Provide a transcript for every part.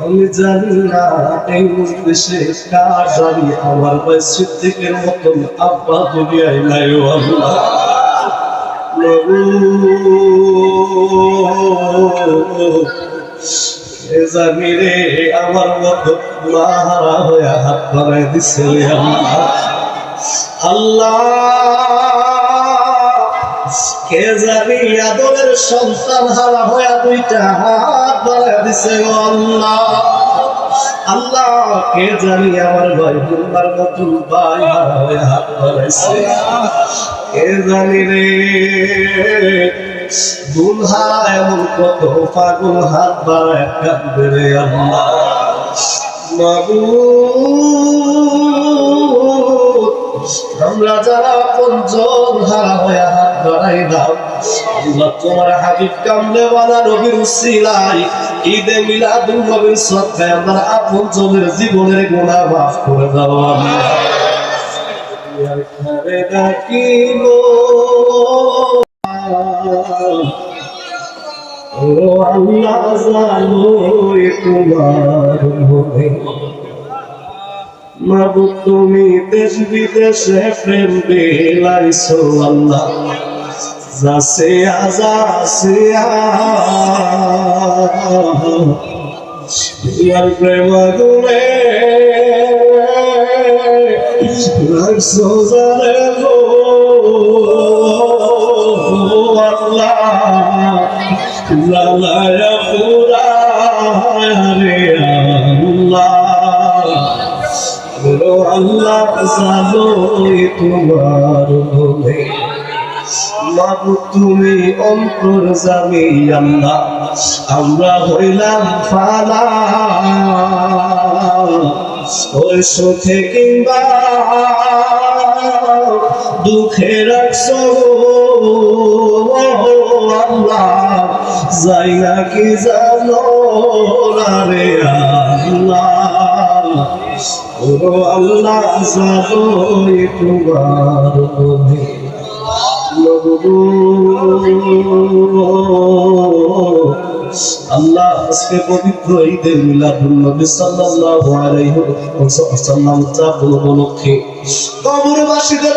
আমি জানি না এই কার জানি আমার ভাই সিদ্দিকের মতন আব্বা দুনিয়ায় নাই ও আল্লাহ রে আমার মতো হাত দিছে আল্লাহ আদরের সন্তান হারা হয়ে দুইটা হাত বাড়াই দিছে আল্লাহ। আল্লাহ, কে জানি আমার ভাই বুম্বার মতন ভাই হয়ে হাত বাড়াইছে। কে জানি রে দুলহা এমন কত পাগল হাত বাড়ায় কাঁদবে রে আল্লাহ। আমরা যারা পঞ্চম হারা হয়ে হাত জনের জীবনের গুনাহ মাফ করে দাও। তুমি দেশ বিদেশে প্রেম বেলাইছো আল্লাহ। যাসে আজাসে ইয়ার প্রেম গুলে লাগছো জানে আল্লাহ জালায়া পুরা আল্লাহ। তোমার মাবু তুমি অন্তর জানি আল্লাহ। আমরা হইলাম ফালা ওই সুখে কিংবা দুঃখে রাখছো? আল্লাহ, যাই না জানো? রে আল্লাহ, ও আল্লাহ, জানো তোমার আল্লাহ আজকে পবিত্র ঈদের মিলাদুল নবী সাল্লাল্লাহু আলাইহি ওয়াসাল্লাম চাঁদ উপলক্ষে কবরবাসীদের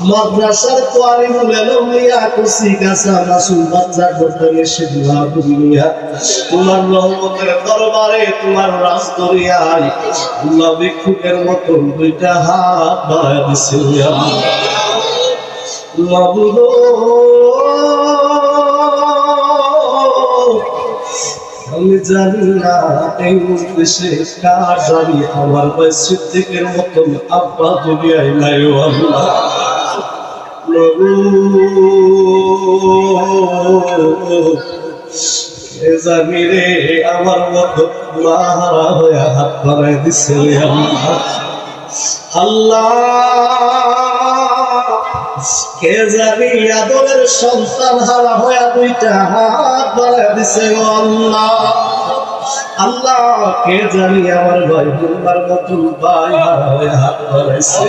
মাদ্রাসার কোয়ারি মুলেলো মিয়া কুসি গাছা মাসুম বাচ্চা করতে এসে দুয়া দুনিয়া তোমার রহমতের দরবারে তোমার রাজ দরিয়ায় আল্লাহ ভিক্ষুকের মতন দুইটা হাত বাড়ায় দিছে মাবুদ আমি জানি না এই উদ্দেশ্যে কার জানি আমার ভাই সিদ্দিকের মতন আব্বা দুনিয়ায় নাই আল্লাহ। এ জানি রে আমার মতো মাহারা হয়ে হাত বাড়াই দিছে আল্লাহ। কে জানি আদরের সন্তান হারা হয়ে দুইটা হাত বাড়াই দিছে আল্লাহ। আল্লাহ, কে জানি আমার ভাই বুম্বার মতন ভাই হারা হয়ে হাত বাড়াইছে।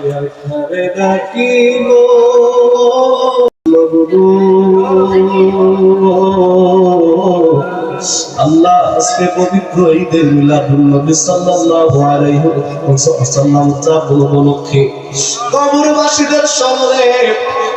ঘরে ডাকিব আল্লাহ আজকে পবিত্র ঈদে মিলাদুল নবী সাল্লাল্লাহু আলাইহি ওয়াসাল্লাম চাঁদ উপলক্ষে কবরবাসীদের সামনে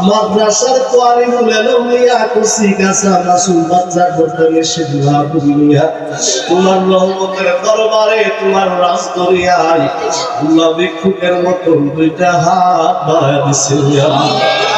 মাদ্রাসার কোয়ারি মুলেলো মিয়া কুসি গাছা মাসুম বাচ্চা করতে সে না দুনিয়া তোমার রহমতের দরবারে তোমার রাজ দরিয়ায় আল্লাহ ভিক্ষুকের মতন দুইটা হাত বাড়াইছিলাম